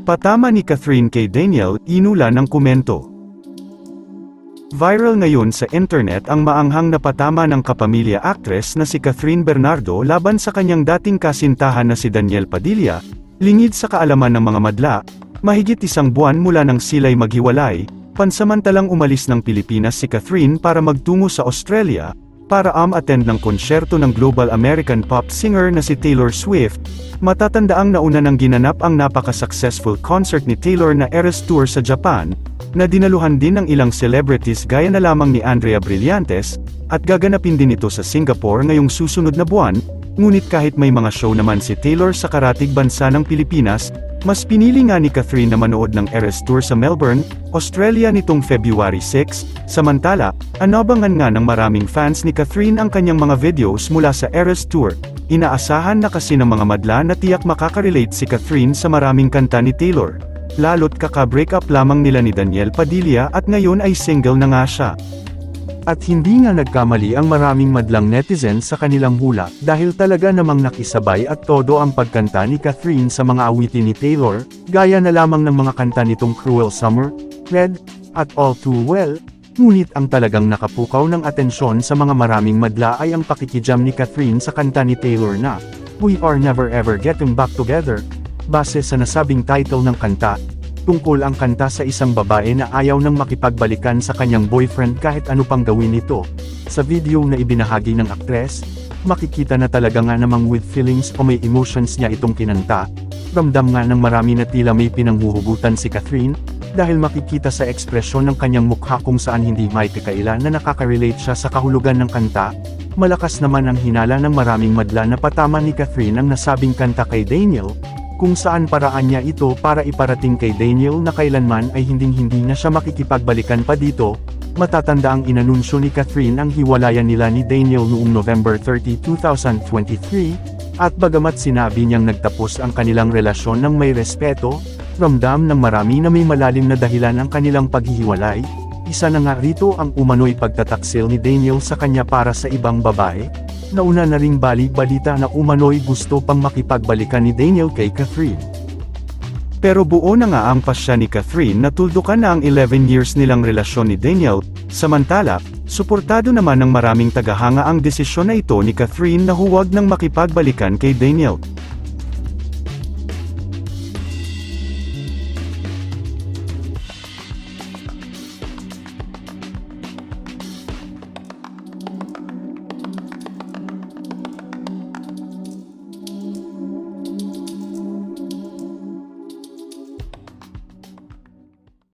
Patama ni Catherine kay Daniel, inula ng komento. Viral ngayon sa internet ang maanghang na patama ng kapamilya actress na si Catherine Bernardo laban sa kanyang dating kasintahan na si Daniel Padilla, lingid sa kaalaman ng mga madla, mahigit isang buwan mula nang sila'y maghiwalay, pansamantalang umalis ng Pilipinas si Catherine para magtungo sa Australia, para am-attend ng konsyerto ng global American pop singer na si Taylor Swift, matatandaang nauna nang ginanap ang napaka-successful concert ni Taylor na Eras Tour sa Japan, na dinaluhan din ng ilang celebrities gaya na lamang ni Andrea Brillantes, at gaganapin din ito sa Singapore ngayong susunod na buwan, ngunit kahit may mga show naman si Taylor sa karatig bansa ng Pilipinas, mas pinili nga ni Catherine na manood ng Eras Tour sa Melbourne, Australia nitong February 6, samantala, anabangan nga ng maraming fans ni Catherine ang kanyang mga videos mula sa Eras Tour. Inaasahan na kasi ng mga madla na tiyak makaka-relate si Catherine sa maraming kanta ni Taylor. Lalo't kaka-break up lamang nila ni Daniel Padilla at ngayon ay single na nga siya. At hindi nga nagkamali ang maraming madlang netizens sa kanilang hula dahil talaga namang nakisabay at todo ang pagkanta ni Catherine sa mga awitin ni Taylor, gaya na lamang ng mga kanta nitong Cruel Summer, Red, at All Too Well, ngunit ang talagang nakapukaw ng atensyon sa mga maraming madla ay ang pakikijam ni Catherine sa kanta ni Taylor na, We Are Never Ever Getting Back Together, base sa nasabing title ng kanta, tungkol ang kanta sa isang babae na ayaw nang makipagbalikan sa kanyang boyfriend kahit ano pang gawin nito. Sa video na ibinahagi ng aktres, makikita na talaga nga namang with feelings o may emotions niya itong kinanta. Ramdam nga ng marami na tila may pinanghuhugutan si Catherine, dahil makikita sa ekspresyon ng kanyang mukha kung saan hindi may kakaila na nakaka-relate siya sa kahulugan ng kanta, malakas naman ang hinala ng maraming madla na patama ni Catherine ang nasabing kanta kay Daniel, kung saan paraan niya ito para iparating kay Daniel na kailanman ay hinding-hindi na siya makikipagbalikan pa dito, matatanda ang inanunsyo ni Catherine ang hiwalayan nila ni Daniel noong November 30, 2023, at bagamat sinabi niyang nagtapos ang kanilang relasyon ng may respeto, ramdam ng marami na may malalim na dahilan ang kanilang paghihiwalay, isa na nga rito ang umano'y pagtataksil ni Daniel sa kanya para sa ibang babae, nauna na ring balik-balita na umano'y gusto pang makipagbalikan ni Daniel kay Catherine. Pero buo na nga ang pasya ni Catherine na tuldukan na ang 11 years nilang relasyon ni Daniel, samantala, suportado naman ng maraming tagahanga ang desisyon na ito ni Catherine na huwag nang makipagbalikan kay Daniel.